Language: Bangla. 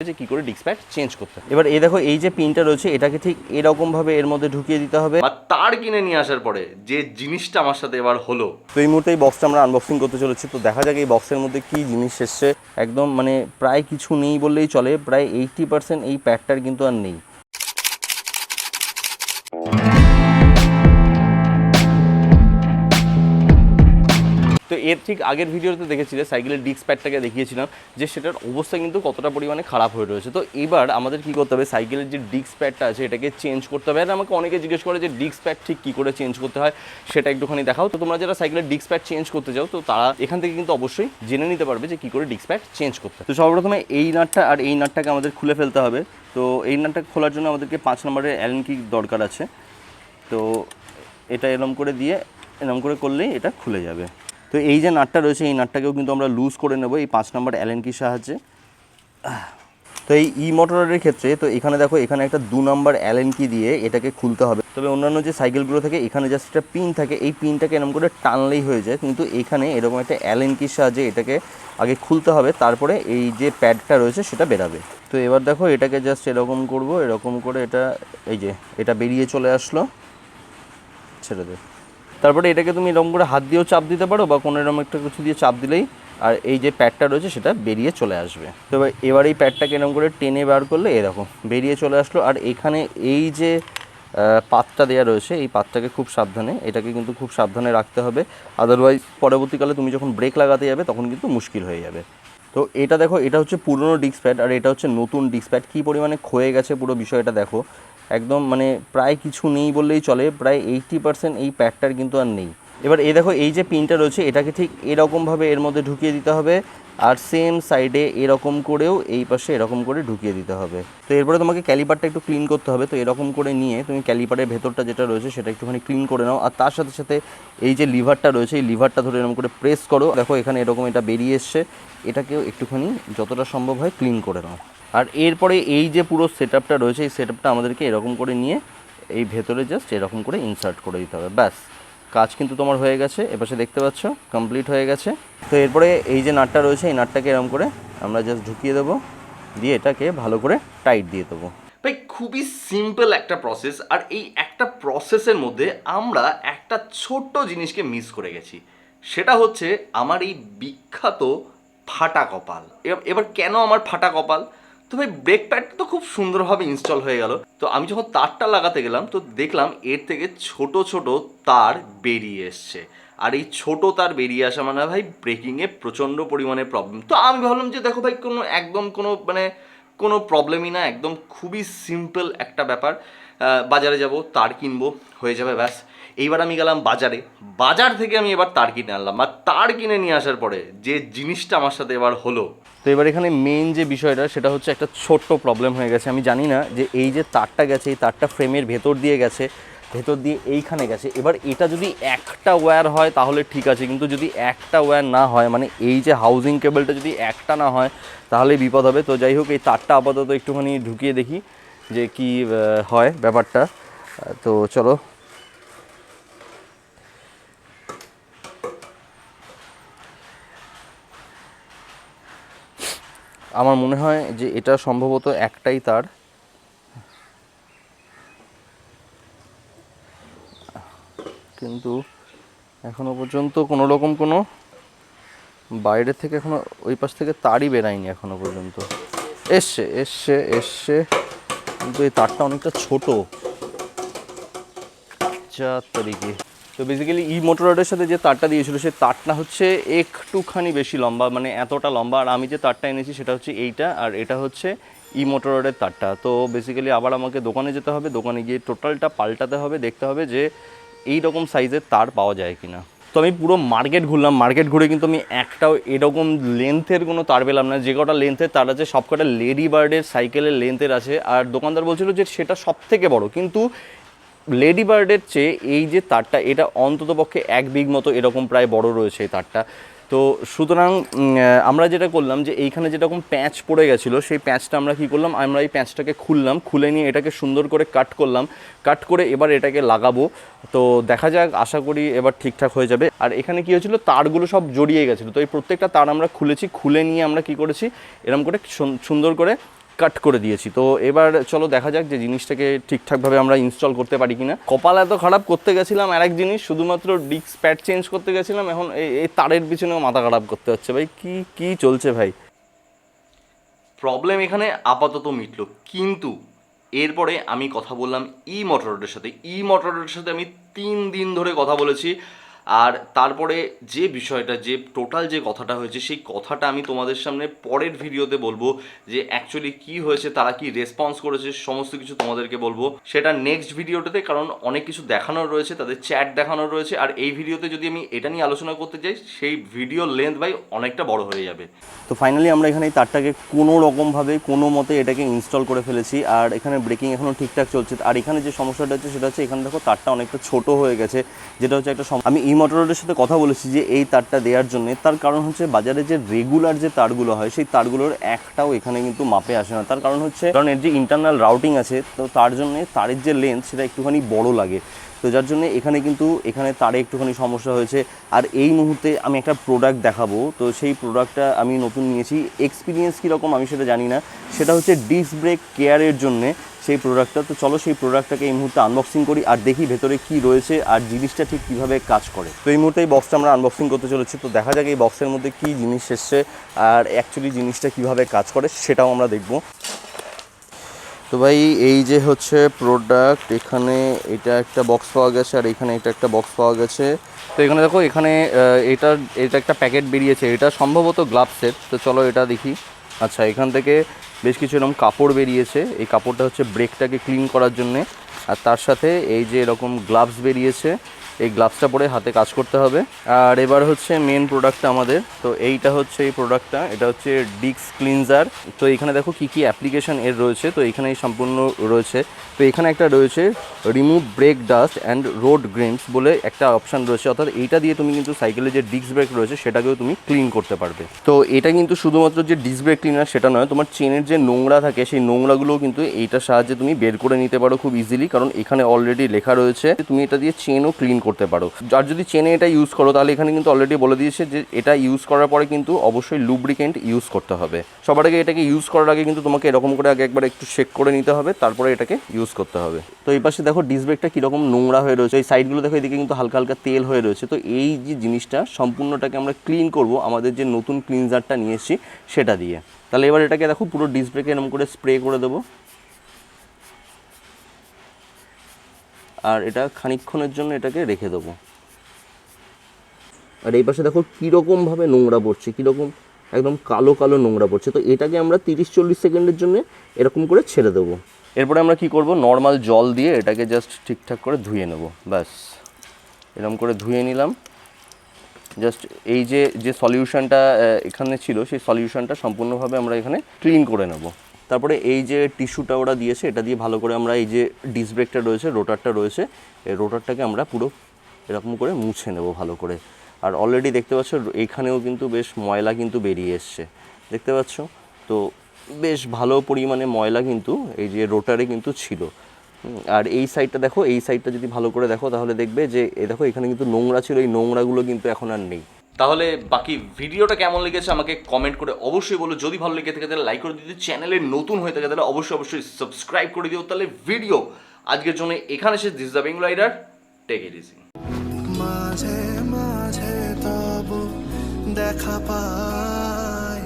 যে কি করে ডিস্ক প্যাড চেঞ্জ করতে। এবার এই দেখো এই যে পিনটা রয়েছে এটাকে ঠিক এরকম ভাবে এর মধ্যে ঢুকিয়ে দিতে হবে। আর তার কিনে নিয়ে আসার পরে যে জিনিসটা আমার সাথে এবার হলো। তো এই মুহূর্তে এই বক্সটা আমরা আনবক্সিং করতে চলেছি। তো দেখা যাক এই বক্সের মধ্যে কি জিনিস এসছে। একদম মানে প্রায় কিছু নেই বললেই চলে। প্রায় এইটটি পার্সেন্ট এই প্যাডটার কিন্তু আর নেই। তো এর ঠিক আগের ভিডিওতে দেখেছিলে সাইকেলের ডিস্ক প্যাডটাকে দেখিয়েছিলাম যে সেটার অবস্থা কিন্তু কতটা পরিমাণে খারাপ হয়ে রয়েছে। তো এবার আমাদের কি করতে হবে? সাইকেলের যে ডিস্ক প্যাডটা আছে, এটাকে চেঞ্জ করতে হবে। আর আমাকে অনেকে জিজ্ঞেস করে যে ডিস্ক প্যাড ঠিক কী করে চেঞ্জ করতে হয়, সেটা একটুখানি দেখাও। তো তোমরা যারা সাইকেলের ডিস্ক প্যাড চেঞ্জ করতে চাও তো তারা এখান থেকে কিন্তু অবশ্যই জেনে নিতে পারবে যে কী করে ডিস্ক প্যাড চেঞ্জ করতে তো সর্বপ্রথমে এই নাটটা আর এই নাটটাকে আমাদের খুলে ফেলতে হবে। তো এই নাটটা খোলার জন্য আমাদেরকে পাঁচ নম্বরের অ্যালেন কি দরকার আছে। তো এটা এরম করে দিয়ে, এরম করে করলেই এটা খুলে যাবে। তো এই যে নাটটা রয়েছে, এই নাটটাকেও কিন্তু আমরা লুজ করে নেব এই পাঁচ নম্বর অ্যালেন কির সাহায্যে। তো এই ই মোটরের ক্ষেত্রে, তো এখানে দেখো, এখানে একটা দু নম্বর অ্যালেন কি দিয়ে এটাকে খুলতে হবে। তবে অন্যান্য যে সাইকেলগুলো থাকে, এখানে জাস্ট একটা পিন থাকে। এই পিনটাকে এরকম করে টানলেই হয়ে যায়। কিন্তু এখানে এরকম একটা অ্যালেন কির সাহায্যে এটাকে আগে খুলতে হবে, তারপরে এই যে প্যাডটা রয়েছে, সেটা বেরাবে। তো এবার দেখো, এটাকে জাস্ট এরকম করব, এরকম করে এটা, এই যে, এটা বেরিয়ে চলে আসলো। ছেড়ে দে। তারপরে এটাকে তুমি এরকম করে হাত দিয়েও চাপ দিতে পারো বা কোনো এরকম একটা কিছু দিয়ে চাপ দিলেই আর এই যে প্যাডটা রয়েছে সেটা বেরিয়ে চলে আসবে। তো এবার- এই প্যাডটাকে এরকম করে টেনে বার করলে এরকম বেরিয়ে চলে আসলো। আর এখানে এই যে পাতটা দেওয়া রয়েছে, এই পাতটাকে খুব সাবধানে, এটাকে কিন্তু খুব সাবধানে রাখতে হবে। আদারওয়াইজ পরবর্তীকালে তুমি যখন ব্রেক লাগাতে যাবে, তখন কিন্তু মুশকিল হয়ে যাবে। তো এটা দেখো, এটা হচ্ছে পুরনো ডিস্ক প্যাড আর এটা হচ্ছে নতুন ডিস্ক প্যাড কী পরিমাণে ক্ষয়ে গেছে পুরো বিষয়টা দেখো। একদম মানে প্রায় কিছু নেই বললেই চলে, প্রায় এইটটি পার্সেন্ট এই প্যাডটার কিন্তু আর নেই। এবার এই দেখো, এই যে পিনটা রয়েছে, এটাকে ঠিক এরকমভাবে এর মধ্যে ঢুকিয়ে দিতে হবে আর সেম সাইডে এরকম করেও এই পাশে এরকম করে ঢুকিয়ে দিতে হবে। তো এরপরে তোমাকে ক্যালিপারটা একটু ক্লিন করতে হবে, তো এরকম করে নিয়ে তুমি ক্যালিপারের ভেতরটা যেটা রয়েছে, সেটা একটুখানি ক্লিন করে নাও। আর তার সাথে সাথে এই যে লিভারটা রয়েছে, এই লিভারটা ধরে এরকম করে প্রেস করো। দেখো, এখানে এরকম এটা বেরিয়ে এসছে, এটাকেও একটুখানি যতটা সম্ভব হয় ক্লিন করে নাও। আর এরপরে এই যে পুরো সেট আপটা রয়েছে, এই সেট আপটা আমাদেরকে এরকম করে নিয়ে এই ভেতরে জাস্ট এরকম করে ইনসার্ট করে দিতে হবে। ব্যাস, কাজ কিন্তু তোমার হয়ে গেছে। এপাশে দেখতে পাচ্ছ কমপ্লিট হয়ে গেছে। তো এরপরে এই যে নাটটা রয়েছে, এই নাটটাকে এরকম করে আমরা জাস্ট ঢুকিয়ে দেবো। দিয়ে এটাকে ভালো করে টাইট দিয়ে দেবো। ভাই, খুবই সিম্পল একটা প্রসেস আর এই একটা প্রসেসের মধ্যে আমরা একটা ছোট্ট জিনিসকে মিস করে গেছি। সেটা হচ্ছে আমার এই বিখ্যাত ফাটা কপাল। এবার- এবার কেন আমার ফাটা কপাল? তো ভাই ব্রেক প্যাডটা তো খুব সুন্দরভাবে ইনস্টল হয়ে গেল। তো আমি যখন তারটা লাগাতে গেলাম, তো দেখলাম এর থেকে ছোট ছোট তার বেরিয়ে এসছে। আর এই ছোট তার বেরিয়ে আসা মানে ভাই ব্রেকিংয়ে প্রচণ্ড পরিমাণে প্রবলেম তো আমি ভাবলাম যে, দেখো ভাই, কোনো একদম কোনো মানে কোনো প্রবলেমই না, একদম খুবই সিম্পল একটা ব্যাপার। বাজারে যাব, তার কিনবো, হয়ে যাবে, ব্যাস। এইবার আমি গেলাম বাজারে। বাজার থেকে আমি এবার তার কিনে আনলাম। আর তার কিনে নিয়ে আসার পরে যে জিনিসটা আমার সাথে এবার হলো, তো এবার এখানে মেন যে বিষয়টা, সেটা হচ্ছে একটা ছোট্ট প্রবলেম হয়ে গেছে। আমি জানি না যে এই যে তারটা গেছে, এই তারটা ফ্রেমের ভেতর দিয়ে গেছে, ভেতর দিয়ে এইখানে গেছে। এবার এটা যদি একটা ওয়্যার হয়, তাহলে ঠিক আছে। কিন্তু যদি একটা ওয়্যার না হয় মানে এই যে হাউজিং কেবলটা যদি একটা না হয়, তাহলে বিপদ হবে। তো যাই হোক, এই তারটা আপাতত একটুখানি ঢুকিয়ে দেখি যে কি হয় ব্যাপারটা। তো চলো আমার মনে হয় যে এটা সম্ভবত একটাই তার। কিন্তু এখনও পর্যন্ত কোনো রকম কোনো বাইরে থেকে এখনও ওই পাশ থেকে তারই বেরায়নি এখনও পর্যন্ত। এসছে এসছে এসছে। কিন্তু এই তারটা অনেকটা ছোট। চার তারিখে তো বেসিক্যালি ই মোটরের সাথে যে তারটা দিয়েছিল, সেই তারটা হচ্ছে একটুখানি বেশি লম্বা মানে এতটা লম্বা। আর আমি যে তারটা এনেছি, সেটা হচ্ছে এইটা, আর এটা হচ্ছে ই মোটরের তারটা। তো বেসিক্যালি আবার আমাকে দোকানে যেতে হবে। দোকানে গিয়ে টোটালটা পাল্টাতে হবে। দেখতে হবে যে এই রকম সাইজের তার পাওয়া যায় কিনা। তো, আমি পুরো মার্কেট ঘুরলাম। মার্কেট ঘুরে কিন্তু আমি একটাও এরকম লেন্থের কোনো তার পেলাম না। যে কটা লেন্থের তার আছে সব কটা লেডি বার্ডের সাইকেলের লেন্থের আছে। আর দোকানদার বলছিল যে সেটা সব থেকে বড়। কিন্তু লেডি বার্ডের চেয়ে এই যে তারটা, এটা অন্তত পক্ষে এক বিগ মতো এরকম প্রায় বড় রয়েছে এই তারটা। তো সুতরাং আমরা যেটা করলাম যে এইখানে যেরকম প্যাঁচ পড়ে গেছিল, সেই প্যাঁচটা আমরা কি করলাম? আমরা এই প্যাঁচটাকে খুললাম, খুলে নিয়ে এটাকে সুন্দর করে কাট করলাম। কাট করে এবার এটাকে লাগাবো। তো দেখা যাক, আশা করি এবার ঠিকঠাক হয়ে যাবে। আর এখানে কি হয়েছিল? তারগুলো সব জড়িয়ে গেছিল। তো এই প্রত্যেকটা তার আমরা খুলেছি, খুলে নিয়ে আমরা কি করেছি? এরকম করে সুন্দর করে কাট করে দিয়েছি। তো এবার চলো দেখা যাক যে জিনিসটাকে ঠিকঠাকভাবে আমরা ইনস্টল করতে পারি কিনা। কপাল এত খারাপ করতে গেছিলাম আর এক জিনিস, শুধুমাত্র ডিস্ক প্যাড চেঞ্জ করতে গেছিলাম, এখন এই তারের পিছনেও মাথা খারাপ করতে হচ্ছে। ভাই, কি কি চলছে ভাই? প্রবলেম এখানে আপাতত মিটলো। কিন্তু এরপরে আমি কথা বললাম ই মোটরের সাথে। ই মোটরের সাথে আমি তিন দিন ধরে কথা বলেছি। আর তারপরে যে বিষয়টা, যে টোটাল যে কথাটা হয়েছে, সেই কথাটা আমি তোমাদের সামনে পরের ভিডিওতে বলব যে অ্যাকচুয়ালি কি হয়েছে, তারা কি রেসপন্স করেছে, সমস্ত কিছু তোমাদেরকে বলব। সেটা নেক্সট ভিডিওটাতে, কারণ অনেক কিছু দেখানোর রয়েছে, তাদের চ্যাট দেখানোর রয়েছে, আর এই ভিডিওতে যদি আমি এটা নিয়ে আলোচনা করতে চাই সেই ভিডিও লেন্থ বাই অনেকটা বড় হয়ে যাবে। তো ফাইনালি আমরা এখানে তারটাকে কোনো রকমভাবে কোনো মতে এটাকে ইনস্টল করে ফেলেছি, আর এখানে ব্রেকিং এখনও ঠিকঠাক চলছে। আর এখানে যে সমস্যাটা হচ্ছে, সেটা হচ্ছে এখানে দেখো তারটা অনেকটা ছোট হয়ে গেছে, যেটা হচ্ছে একটা আমি মোটরের সাথে কথা বলেছি যে এই তারটা দেওয়ার জন্য। তার কারণ হচ্ছে বাজারে যে রেগুলার যে তারগুলো হয়, সেই তারগুলোর একটাও এখানে কিন্তু মাপে আসে না। তার কারণ হচ্ছে কারণ এর যে ইন্টারনাল রাউটিং আছে, তো তার জন্য তারের যে লেন্থ সেটা একটুখানি বড় লাগে। তো যার জন্য এখানে কিন্তু এখানে তারে একটুখানি সমস্যা হয়েছে। আর এই মুহূর্তে আমি একটা প্রোডাক্ট দেখাবো। তো সেই প্রোডাক্টটা আমি নতুন নিয়েছি। এক্সপিরিয়েন্স কীরকম আমি সেটা জানি না। সেটা হচ্ছে ডিস্ক ব্রেক কেয়ারের জন্যে। সেই প্রোডাক্টটা তো চলো সেই প্রোডাক্টটাকে এই মুহূর্তে আনবক্সিং করি আর দেখি ভেতরে কি রয়েছে আর জিনিসটা ঠিক কীভাবে কাজ করে। তো এই মুহূর্তে এই বক্সটা আমরা আনবক্সিং করতে চলেছি। তো দেখা যাক এই বক্সের মধ্যে কী জিনিস এসছে আর অ্যাকচুয়ালি জিনিসটা কীভাবে কাজ করে সেটাও আমরা দেখব। তো ভাই, এই যে হচ্ছে প্রোডাক্ট এখানে এটা একটা বক্স পাওয়া গেছে আর এখানে এটা একটা বক্স পাওয়া গেছে। তো এখানে দেখো, এখানে এটা এটা একটা প্যাকেট বেরিয়েছে। এটা সম্ভবত গ্লাভসের। তো চলো এটা দেখি। আচ্ছা এখান থেকে বেশ কিছু এরকম কাপড় বেরিয়েছে। এই কাপড়টা হচ্ছে ব্রেকটাকে ক্লিন করার জন্যে। আর তার সাথে এই যে এরকম গ্লাভস বেরিয়েছে এই গ্লাভসটা পরে হাতে কাজ করতে হবে। আর এবার হচ্ছে মেন প্রোডাক্টটা আমাদের। তো এইটা হচ্ছে এই প্রোডাক্টটা এটা হচ্ছে ডিক্স ক্লিনজার তো এখানে দেখো কি কি অ্যাপ্লিকেশন এর রয়েছে। তো এখানে সম্পূর্ণ রয়েছে। তো এখানে একটা রয়েছে remove brake dust and road grimes বলে একটা অপশান রয়েছে। অর্থাৎ এইটা দিয়ে তুমি কিন্তু সাইকেলে যে ডিস্ক ব্রেক রয়েছে, সেটাকেও তুমি ক্লিন করতে পারবে। তো এটা কিন্তু শুধুমাত্র যে ডিস্ক ব্রেক ক্লিনার সেটা নয়, তোমার চেনের যে নোংরা থাকে, সেই নোংরাগুলোও কিন্তু এইটার সাহায্যে তুমি বের করে নিতে পারো খুব ইজিলি কারণ এখানে অলরেডি লেখা রয়েছে তুমি এটা দিয়ে চেনও ক্লিন করতে পারো। আর যদি চেনে এটা ইউজ করো, তাহলে এখানে কিন্তু অলরেডি বলে দিয়েছে যে এটা ইউজ করার পরে কিন্তু অবশ্যই লুব্রিকেন্ট ইউজ করতে হবে। সবার আগে এটাকে ইউজ করার আগে কিন্তু তোমাকে এরকম করে আগে একবার একটু শেক করে নিতে হবে, তারপরে এটাকে ইউজ করতে হবে। তো এই পাশে দেখো ডিসব্রেকটা কীরকম নোংরা হয়ে রয়েছে। এই সাইডগুলো দেখো, এদিকে কিন্তু হালকা হালকা তেল হয়ে রয়েছে। তো এই যে জিনিসটা সম্পূর্ণটাকে আমরা ক্লিন করব, আমাদের যে নতুন ক্লিনজারটা নিয়ে এসেছি সেটা দিয়ে। তাহলে এবার এটাকে দেখো পুরো ডিসব্রেকে এরকম করে স্প্রে করে দেবো। আর এটা খানিকক্ষণের জন্য এটাকে রেখে দেবো। আর এই পাশে দেখো কীরকমভাবে নোংরা পড়ছে, কীরকম একদম কালো কালো নোংরা পড়ছে। তো এটাকে আমরা তিরিশ চল্লিশ সেকেন্ডের জন্য এরকম করে ছেড়ে দেবো। এরপরে আমরা কি করব? নর্মাল জল দিয়ে এটাকে জাস্ট ঠিকঠাক করে ধুয়ে নেব, ব্যাস। এরকম করে ধুয়ে নিলাম। জাস্ট এই যে যে সলিউশনটা এখানে ছিল, সেই সলিউশনটা সম্পূর্ণভাবে আমরা এখানে ক্লিন করে নেব। তারপরে এই যে টিস্যুটা ওরা দিয়েছে, এটা দিয়ে ভালো করে আমরা এই যে ডিস ব্রেকটা রয়েছে রোটারটা রয়েছে, এই রোটারটাকে আমরা পুরো এরকম করে মুছে নেব ভালো করে। আর অলরেডি দেখতে পাচ্ছ এখানেও কিন্তু বেশ ময়লা কিন্তু বেরিয়ে এসছে। দেখতে পাচ্ছ? তো বেশ ভালো পরিমাণে ময়লা কিন্তু এই যে রোটারে কিন্তু ছিল। আর এই সাইডটা দেখো, এই সাইডটা যদি ভালো করে দেখো, তাহলে দেখবে যে দেখো এখানে কিন্তু নোংরা ছিল, এই নোংরাগুলো কিন্তু এখন আর নেই। তাহলে বাকি ভিডিওটা কেমন লেগেছে আমাকে কমেন্ট করে অবশ্যই বলো। যদি ভালো লেগে থাকে তাহলে লাইক করে দিও চ্যানেলে নতুন হয়ে থাকে তাহলে অবশ্যই অবশ্যই সাবস্ক্রাইব করে দিও। তাহলে ভিডিও আজকের জন্য এখানে এসে this the Bengal rider take it easy মাঝে মাঝে তবু দেখা পাই।